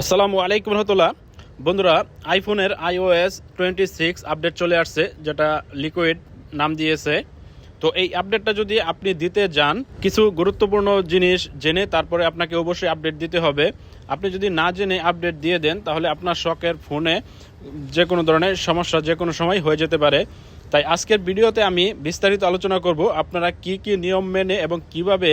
আসসালামু আলাইকুম রহমতুল্লাহ। বন্ধুরা, আইফোনের আইওএস টোয়েন্টি সিক্স আপডেট চলে আসছে, যেটা লিকুইড নাম দিয়েছে। তো এই আপডেটটা যদি আপনি দিতে যান, কিছু গুরুত্বপূর্ণ জিনিস জেনে তারপরে আপনাকে অবশ্যই আপডেট দিতে হবে। আপনি যদি না জেনে আপডেট দিয়ে দেন, তাহলে আপনার শখের ফোনে যে কোনো ধরনের সমস্যা যে কোনো সময় হয়ে যেতে পারে। তাই আজকের ভিডিওতে আমি বিস্তারিত আলোচনা করব, আপনারা কি কি নিয়ম মেনে এবং কীভাবে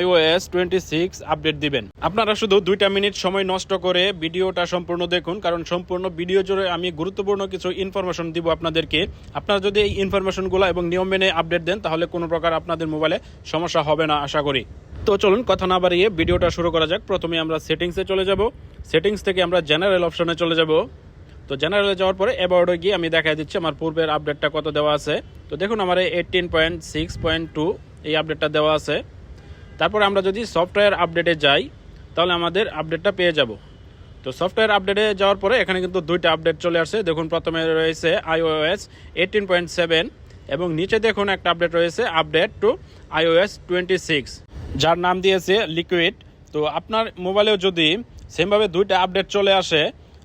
iOS টোয়েন্টি সিক্স আপডেট দিবেন। আপনারা শুধু দুইটা মিনিট সময় নষ্ট করে ভিডিওটা সম্পূর্ণ দেখুন, কারণ সম্পূর্ণ ভিডিও জুড়ে আমি গুরুত্বপূর্ণ কিছু ইনফরমেশন দিব আপনাদেরকে। আপনারা যদি এই ইনফরমেশনগুলো এবং নিয়ম মেনে আপডেট দেন, তাহলে কোনো প্রকার আপনাদের মোবাইলে সমস্যা হবে না, আশা করি। তো চলুন কথা না বাড়িয়ে ভিডিওটা শুরু করা যাক। প্রথমে আমরা সেটিংসে চলে যাব। সেটিংস থেকে আমরা জেনারেল অপশনে চলে যাব। তো জেনারেলে যাওয়ার পরে অ্যাবাউটে গিয়ে আমি দেখা দিচ্ছি আমার পূর্বের আপডেটটা কত দেওয়া আছে। তো দেখুন, আমার eighteen point six point two এই আপডেটটা দেওয়া আছে। তারপরে আমরা যদি সফটওয়্যার আপডেটে যাই, তাহলে আমাদের আপডেটটা পেয়ে যাব। তো সফটওয়্যার আপডেটে যাওয়ার পরে এখানে কিন্তু দুইটা আপডেট চলে আসছে দেখুন, প্রথমে রয়েছে আইওএস এইটিন পয়েন্ট সেভেন এবং নিচে দেখুন একটা আপডেট রয়েছে, update to iOS twenty six যার নাম দিয়েছে লিকুইড তো আপনার মোবাইলেও যদি সেমভাবে দুইটা আপডেট চলে আসে,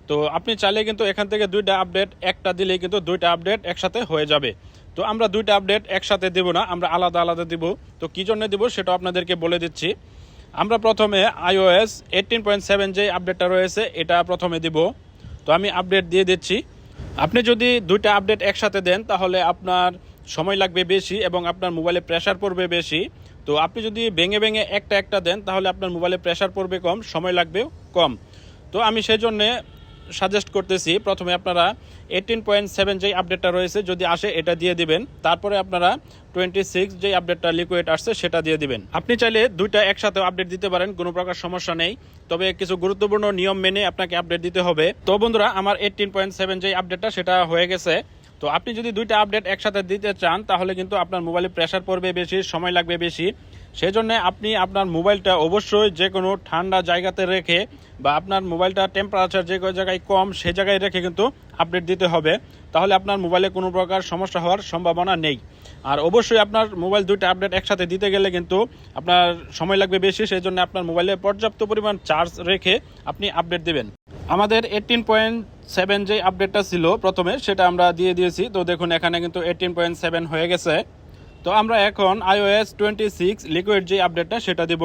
তো আপনি চাইলে কিন্তু এখান থেকে দুইটা আপডেট, একটা দিলেই কিন্তু দুইটা আপডেট একসাথে হয়ে যাবে। তো আমরা দুইটা আপডেট একসাথে দেব না, আমরা আলাদা আলাদা দিব। তো কী জন্য দেবো সেটা আপনাদেরকে বলে দিচ্ছি। আমরা প্রথমে আইওএস এইটিন পয়েন্ট সেভেন যে আপডেটটা রয়েছে, এটা প্রথমে দিব। তো আমি আপডেট দিয়ে দিচ্ছি। আপনি যদি দুইটা আপডেট একসাথে দেন, তাহলে আপনার সময় লাগবে বেশি এবং আপনার মোবাইলে প্রেশার পড়বে বেশি। তো আপনি যদি ভেঙে ভেঙে একটা একটা দেন, তাহলে আপনার মোবাইলে প্রেশার পড়বে কম, সময় লাগবে কম। তো আমি সেই জন্যে সাজেস্ট করতেছি, প্রথমে আপনারা এইটিন পয়েন্ট সেভেন যেই আপডেটটা রয়েছে, যদি আসে এটা দিয়ে দিবেন। তারপরে আপনারা টোয়েন্টি সিক্স যেই আপডেটটা লিকুইড আসছে, সেটা দিয়ে দিবেন। আপনি চাইলে দুইটা একসাথে আপডেট দিতে পারেন, কোনো প্রকার সমস্যা নেই। তবে কিছু গুরুত্বপূর্ণ নিয়ম মেনে আপনাকে আপডেট দিতে হবে। তো বন্ধুরা, আমার এইটিন পয়েন্ট সেভেন যেই আপডেটটা সেটা হয়ে গেছে। তো আপনি যদি দুইটা আপডেট একসাথে দিতে চান, তাহলে কিন্তু আপনার মোবাইলে প্রেশার পড়বে বেশি, সময় লাগবে বেশি। সেই জন্য আপনি আপনার মোবাইলটা অবশ্যই যে কোনো ঠান্ডা জায়গাতে রেখে বা আপনার মোবাইলটা টেম্পারেচার যে কোনো জায়গায় কম সে জায়গায় রেখে কিন্তু আপডেট দিতে হবে। তাহলে আপনার মোবাইলে কোনো প্রকার সমস্যা হওয়ার সম্ভাবনা নেই। আর অবশ্যই আপনার মোবাইল দুইটা আপডেট একসাথে দিতে গেলে কিন্তু আপনার সময় লাগবে বেশি সেই জন্য আপনার মোবাইলে পর্যাপ্ত পরিমাণ চার্জ রেখে আপনি আপডেট দেবেন। আমাদের এইটিন পয়েন্ট সেভেন যে আপডেটটা ছিল প্রথমে, সেটা আমরা দিয়ে দিয়েছি। তো দেখুন, এখানে কিন্তু এইটিন পয়েন্ট সেভেন হয়ে গেছে। তো আমরা এখন আইওএস টোয়েন্টি সিক্স লিকুইড যে আপডেটটা সেটা দিব।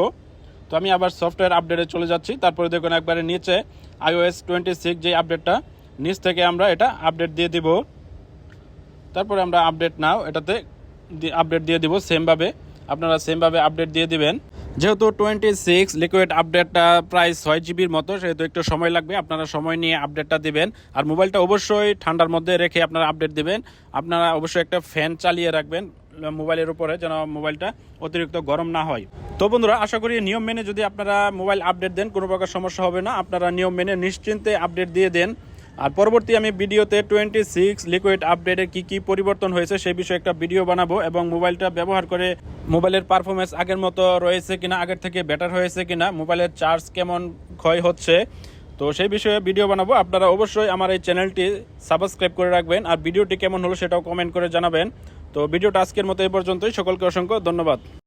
তো আমি আবার সফটওয়্যার আপডেটে চলে যাচ্ছি। তারপরে দেখুন একবারে নিচে আইওএস টোয়েন্টি সিক্স যে আপডেটটা নিচ থেকে আমরা এটা আপডেট দিয়ে দিব। তারপরে আমরা আপডেট নাও এটাতে আপডেট দিয়ে দিব সেমভাবে আপনারা সেমভাবে আপডেট দিয়ে দিবেন। যেহেতু টোয়েন্টি সিক্স লিকুইড আপডেটটা প্রায় ছয় জিবির মতো, সেহেতু একটু সময় লাগবে, আপনারা সময় নিয়ে আপডেটটা দিবেন। আর মোবাইলটা অবশ্যই ঠান্ডার মধ্যে রেখে আপনারা আপডেট দিবেন। আপনারা অবশ্যই একটা ফ্যান চালিয়ে রাখবেন। মোবাইলের উপরে যেন মোবাইলটা অতিরিক্ত গরম না হয়। তো বন্ধুরা, আশা করি নিয়ম মেনে যদি আপনারা মোবাইল আপডেট দেন, কোনো প্রকার সমস্যা হবে না। আপনারা নিয়ম মেনে নিশ্চিন্তে আপডেট দিয়ে দেন। আর পরবর্তী আমি ভিডিওতে টোয়েন্টি সিক্স লিকুইড আপডেটের কী কী পরিবর্তন হয়েছে সেই বিষয়ে একটা ভিডিও বানাবো এবং মোবাইলটা ব্যবহার করে মোবাইলের পারফরমেন্স আগের মতো রয়েছে কিনা, আগের থেকে বেটার হয়েছে কিনা, মোবাইলের চার্জ কেমন ক্ষয় হচ্ছে তো সেই বিষয়ে ভিডিও বানাবো। আপনারা অবশ্যই আমার এই চ্যানেলটি সাবস্ক্রাইব করে রাখবেন। আর ভিডিওটি কেমন হলো সেটাও কমেন্ট করে জানাবেন। তো ভিডিওটা আজকের মতো এই পর্যন্তই। সকলকে অসংখ্য ধন্যবাদ।